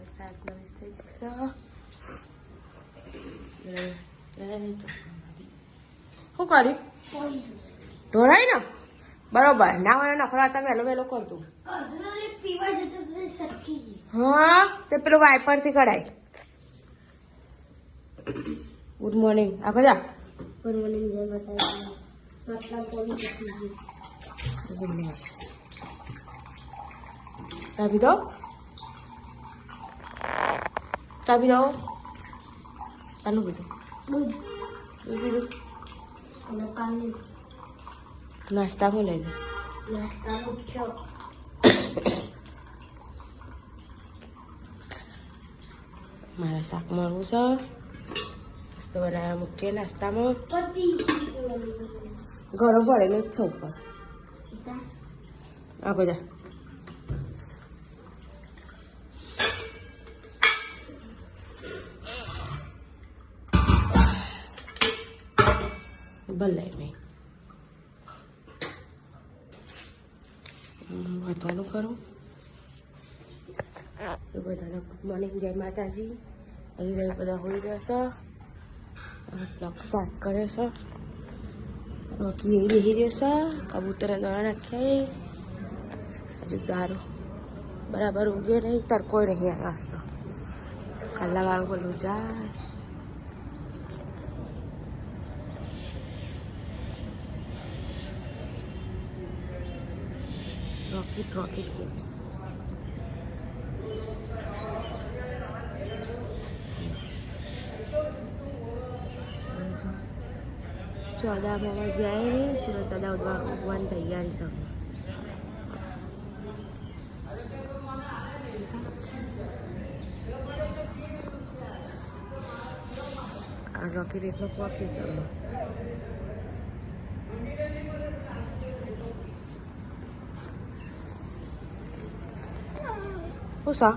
વીસ થઈ જશે શું કર્યું ઢોરાય ને? બરોબર. ના હોય નખરા તમે વહેલો વહેલો કરતું હા તે પેલું વાઇપરથી કઢાય ગુડ મોર્નિંગ આગળ જા પણ મને જય બોલી જતી દો ચાબી દો ચાલુ બીજું દૂધ બીજું અને પાણી નાસ્તા હું લઈ દે નાસ્તા મૂક્યો મારા શાક મળવું છે મસ્ત બનાવ્યા મૂકીએ નાસ્તામાં પતિ ગરમ પડેલો જ છે ઉપર આ બધા ભલે નહીં વધવાનું કરું તો બધાને ગુડ મોર્નિંગ જય માતાજી અહીં રહી બધા હોઈ રહેશે બ્લોક સાફ કરે છે બાકી એ બેહી રહેશે કબૂતર દોડા નાખ્યા હજુ દારૂ બરાબર ઉગે નહીં તરકો નહીં આ નાસ્તો કાલા વાળું બોલું જાય રોકેટ રોકેટ કે ચોદા મામા જાય સુરત દાદા ઉગવાની તૈયારી છે આ રોકેટ એટલો કોફી છે શું સા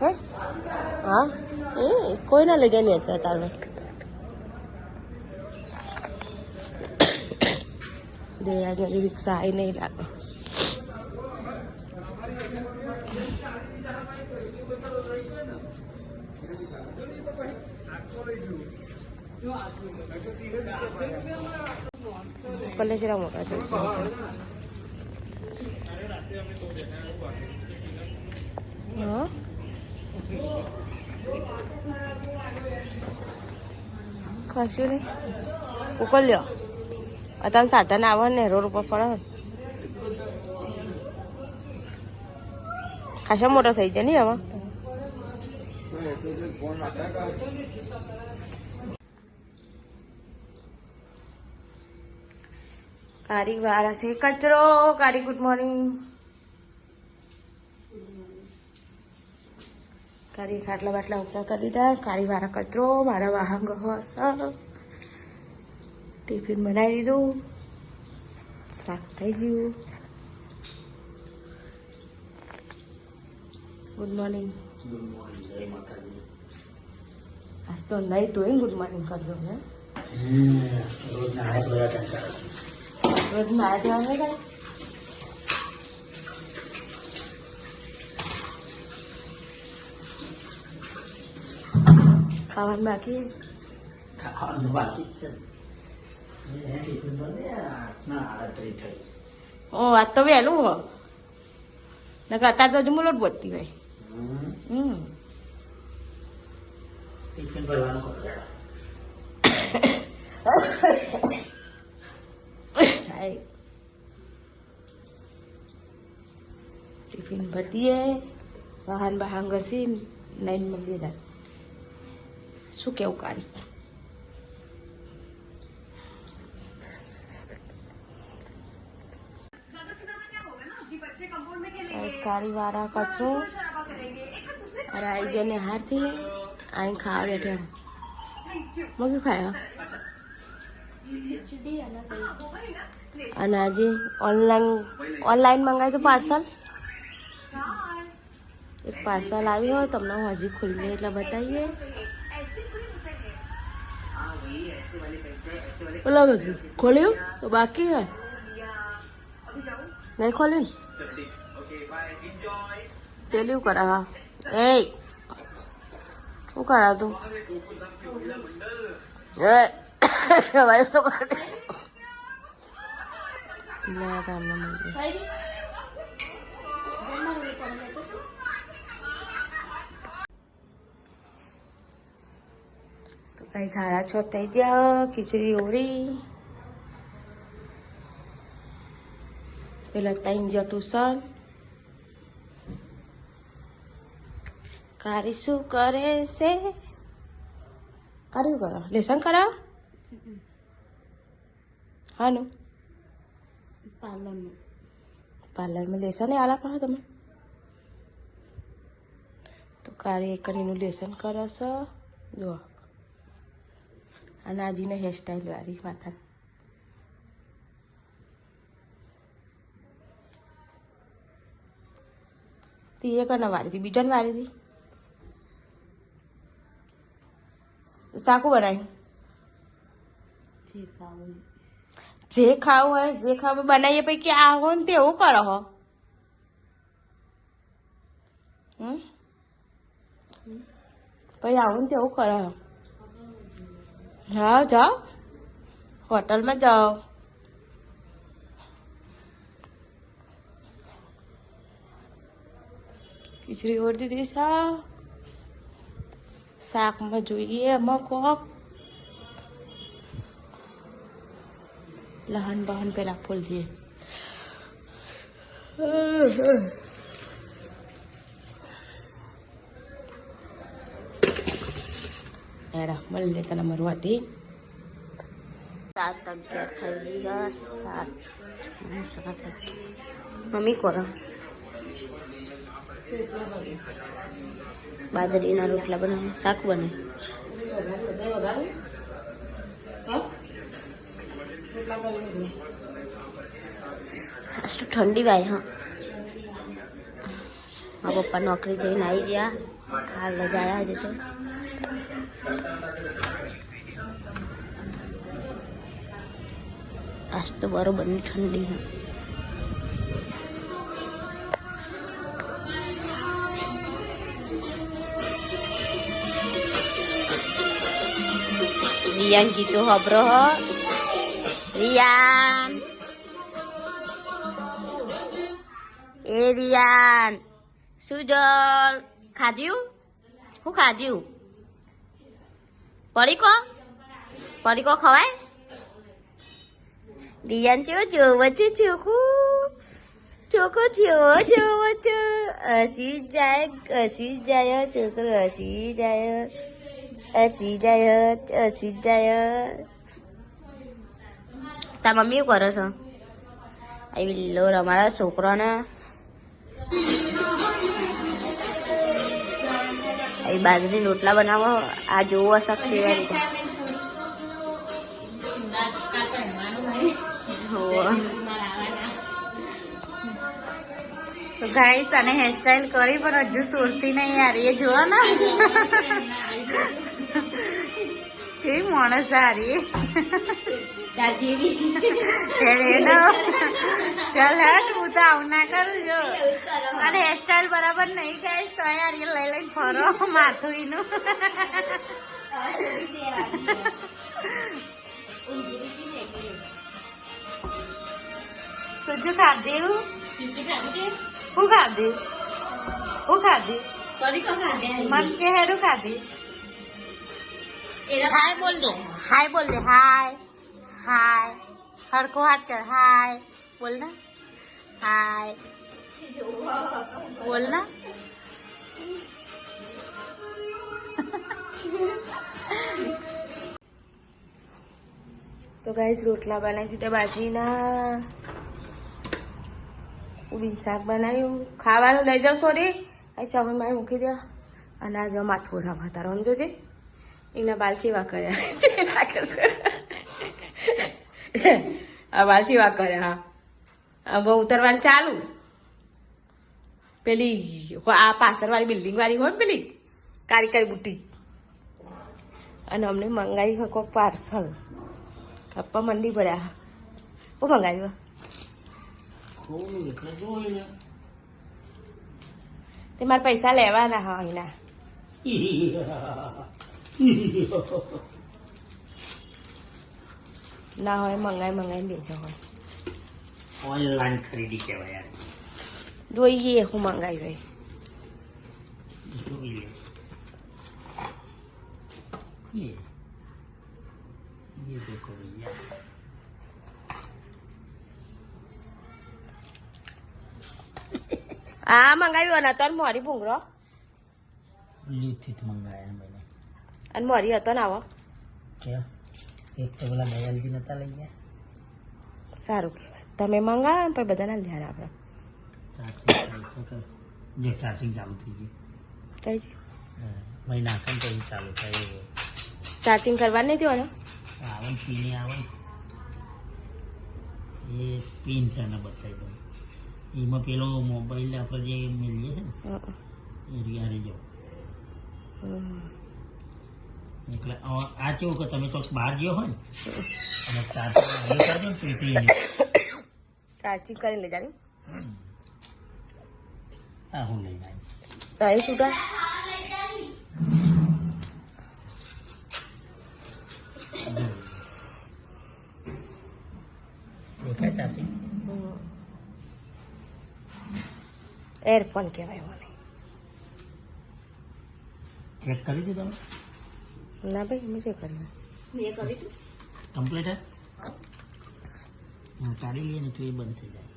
હે? હા? એ કોઈ ના લઈ ગયેલી હશે તારે દેરાની રિક્ષા આવી નહીં લાગે. કલેજરા મોટા છે. હા કશું નહીં ઉકલ્યો અત્યારે સાધન આવે ને, રોડ ઉપર પડે. ખાસો મોટો થઈ જાય નહીં આમાં કારી વાળા છે. કચરો કારી ગુડ મોર્નિંગ કારી ખાટલા બાટલા ઉપર કરી દીધા. કારી વાળા કચરો મારા હશે ટિફિન બનાવી દીધું. શાક થઈ ગયું. ગુડ મોર્નિંગ આજ તો નહીં તો ગુડ મોર્નિંગ કરજો હે રોજ નાયા જવા નહીં કાંઈ ખાવાનું બાકી? ખાવાનું બાકી છે. ઓ આજ તો વહેલું હો. નકર અત્યારે તો હજુ મુલોટ બોલતી હોય. હમ. હમ. ટિફિન ભરવાનું કરો હાય. ટિફિન ભરતીએ વાહન બહાન ઘસી લાઈન મળી લીધા શું કેવું કાઢી કાળી વાળા કચરો અરે હારથી આઈ ખાવા બેઠે મગી ખાયા અને આજે ઓનલાઈન ઓનલાઈન મંગાવ્યું હતું પાર્સલ એક પાર્સલ આવ્યું હોય તમને હું હજી ખુલ્લી એટલે બતાવીએ. ઓલા ખોલ્યું? બાકી હે નહીં ખોલ્યું પેલું કરા હા. એ શું કરાવતું? એ હવે શું કરે? લે ગામમાં મળી તો કઈ સાડા છ થઈ ગયા ખીચડી ઓળી પેલા ત્રણ જ ટ્યુશન. કારી શું કરે છે? કર્યું કરો. લેસન કરાવ હાનું પાર્લરનું પાર્લરમાં લેસન એ આલા પાડો તમે તો કારે એકનીનું લેસન કરસ જો અને આજીને હેરસ્ટાઈલ વાળી માથા તી એ કને વાળી હતી બીજાને વાળી હતી સાકું બનાવ્યું જે ખાવું હોય, જે ખાવું બનાવીએ પૈકી આ હો ને તેવું કરો હો. પછી આવું ને તેવું કરો હો. હા, જાઓ. હોટલમાં જાઓ. ખીચડી ઓળી દીધી શાકમાં જોઈએ એમાં કોક લહન બહન પેલા ફૂલ દે એડા મળે તને મરવાથી સાત અગિયાર થઈ ગયા સાત સાત મમ્મી કોરો બાજરીના રોટલા બનાવે શાક બને આજ તો ઠંડી વાય હા. મારા પપ્પા નોકરી જઈને આવી ગયા. હાલ જ આવ્યા હજુ તો. આજ તો બરોબરની ઠંડી, હા. રિયાન કીધું હબરો હો રિયાન એ રિયાન સુજલ ખાધ્યું શું ખાધ્યું પડીકો? પડીકો ખવાય? રિયાન ચો જોવ છો ચોખ્ખું ચોખ્ખો થયો જોવ છો? હસી જાય હસી જાય, છોકરો હસી જાય હસી જાય હસી જાય. તાર મમ્મી શું કરો છો? આવી લો અમારા છોકરાને. અહીં બાજરી રોટલા બનાવો આ જોવો શક કેવા રીતે. તો ગાઈસ અને હેરસ્ટાઈલ કરી પણ હજુ સુરતી નહીં યાર એ જોવો ને. કેવી માણસ સારી હેડો ચાલ હેડ હું તો આવું ના કરું જો. અને હેરસ્ટાઈલ બરાબર નહીં ગાઈસ તો યાર એ લઈ લઈને ફરો માથું એનું સુજુ ખાધી હું ખાધ્યું હું ખાધી? મન કે હેરું ખાધી? હાય બોલ દો. હાય બોલ દે હાય. હરકો હાથ કર હાય બોલ ના હાય બોલ ના તો ગાઈસ રોટલા બનાવી દીધા, બાજરીના. ઉડીન શાક બનાવ્યું. ખાવાનું લઈ જાવ સોરી આ ચાવલમાં મૂકી દે. અને આ જો માથું રાવા તારો જોજે. એના બાલ ચેવા કર્યા. છે લાગે છે. આ બાલ ચેવા કર્યા હા. હવે ઉતરવાનું ચાલુ. પેલી આ પાછળ બિલ્ડિંગ વાળી હોય ને પેલી કારી કારી બુટી અને અમને મંગાવી હોય કોઈ પાર્સલ. કપ્પા મંડી પડ્યા. હું મંગાવ્યું તે મારા પૈસા લેવાના હા અહીંના. ના હોય મંગાઈ મંગાઈ લેજો હોય ઓનલાઈન ખરીદી કહેવાય યાર જોઈએ હું મંગાવી રહી જોઈ લે ये ये देखो भैया આ મંગાવ્યું અને તને મોરી ભૂંગળો ब्लूटूथ मंगाया मैंने અને મોરી હતો ને આવો क्या એક તો પેલા દયાલજી નતા લઈ ગયા? સારું કહેવાય. તમે મંગાવો ને પણ બધાને ધ્યાન આપણે ચાર્જિંગ કે? જે ચાર્જિંગ ચાલુ થઈ ગયું. થઈ ગયું મહિના આખા પછી ચાલુ થાય એવું. ચાર્જિંગ કરવાનું નહીં થયું આવે ને પીને આવે. એ પિન તને બતાવી દઉં. એમાં પેલો મોબાઈલ આપણે જે મેળવીએ છે ને એ રિયારે જવું એટલે આ- કેવું કે તમે તો બહાર ગયો હોય ને અને ચાલુ કરજો ને પેટી ચાર્જિંગ કરીને લઈ જાવી. આ હું લઈને આવી અહીં છૂટા દેખાય ચાર્જિંગ એરફોન કહેવાય મને. ચેક કરી દીધું તમે ના ભાઈ મેં શું કર્યું. કમ્પ્લીટ હે? હા કાઢી લઈએ ને એટલે એ બંધ થઈ જાય.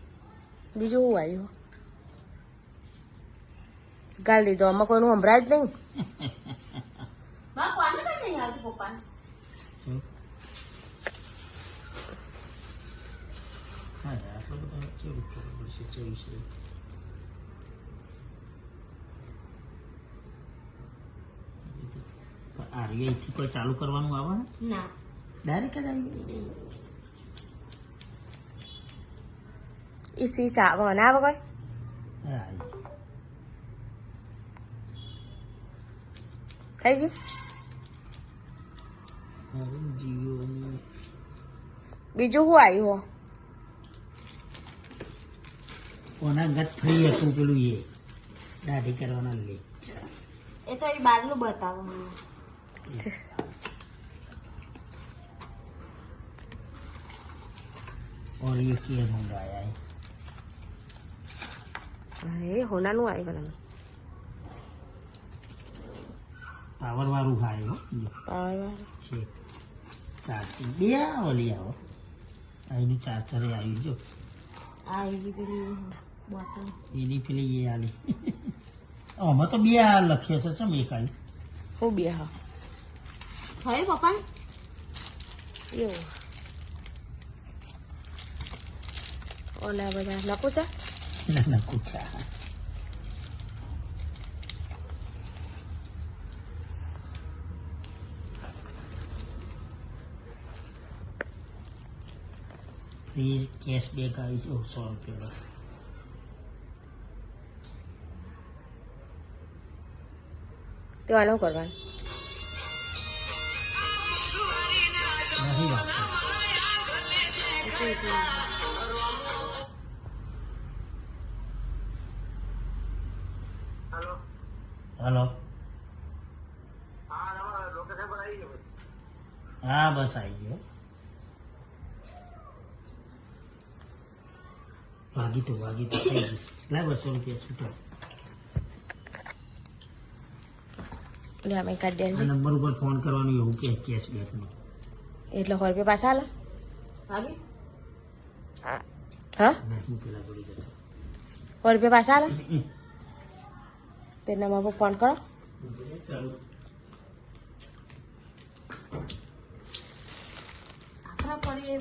બીજું હું આવ્યું? ગાળ દીધો. આમાં કોઈનું સંભળાય જ નહીં. હા આટલો ચેવું કરવું પડશે ચેવું છે? આ અહીંથી કોઈ ચાલુ કરવાનું આવે? ના. ડાયરેક્ટ જ આવી ઈસી ચા બનાવે કોઈ? થઈ ગયું? બીજું શું આવ્યું હો? ઓના ગત ફ્રી હતું પેલું એ. દાઢી કરવાના લે એ તો એ બહારનું બતાવો મને. और ये क्या मंगाया है એ હોનાનું આવ્યું મને પાવર વાળું ખાય હો જો પાવર છે ચાર્જિંગ બે ઓલી આવો આ એનું ચાર્જર આવ્યું જો આ એવી પેલી બોટલ એની પેલી એ આલી આમાં તો બે આ લખ્યો છે ચમ એક આલી હું બે હા થયું પપ્પા એવું ઓલા બધા નકુ ચા ના ના કુછા ફિર કેશબેક આવી ગયો સો રૂપિયાનો તો આનું કરવાનું નહીં રાખતો હલો હા બસ આવી ગયો વાગી તો વાગી તો થઈ ગયું લાય બસો રૂપિયા છૂટા એટલે અમે કાઢી આ દઈએ નંબર ઉપર ફોન કરવાનું એવું કે કેશબેકનું એટલે સો રૂપિયા પાછા આલા હા પે સો રૂપિયા પાછા આલા તે નંબર પર ફોન કરો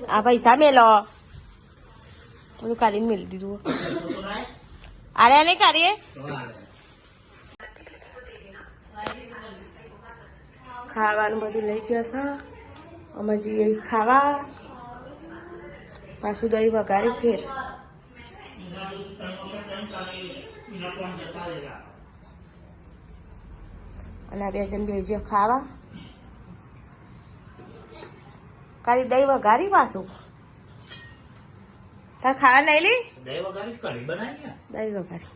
આ પૈસા મેલો બધું કાઢીને મેલી દીધું અરે નહીં કાઢીએ ખાવાનું બધું લઈ જશે અમે જઈએ ખાવા પાછું દહીં વઘારી ફેર. અને આ બે જણ બેસીએ ખાવા. કાલી દહીં વઘારી પાછું. તાર ખાવા નહીં લી? દહીં વઘારી કઢી બનાવી દહીં વઘારી.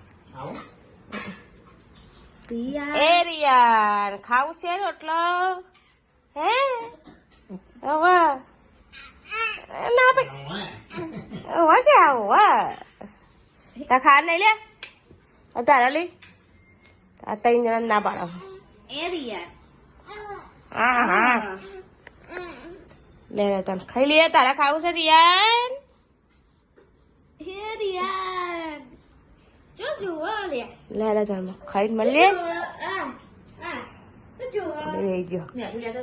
એ રિયાન ખાવું છે રોટલો હે? હવે એ ના ભાઈ. હવે કે આવું તા ખા લઈ લે? આ તારા લઈ આ ત્રણ જણા ના પાડો. એ રિયા. હા હા. લે લે તને ખાઈ લઈએ. તારા ખાવું છે રિયાન? Chú રિયા જો જો લે. લે લે તને ખાઈને મળીએ આ chú. જો. લઈ ગયો chú રિયા તો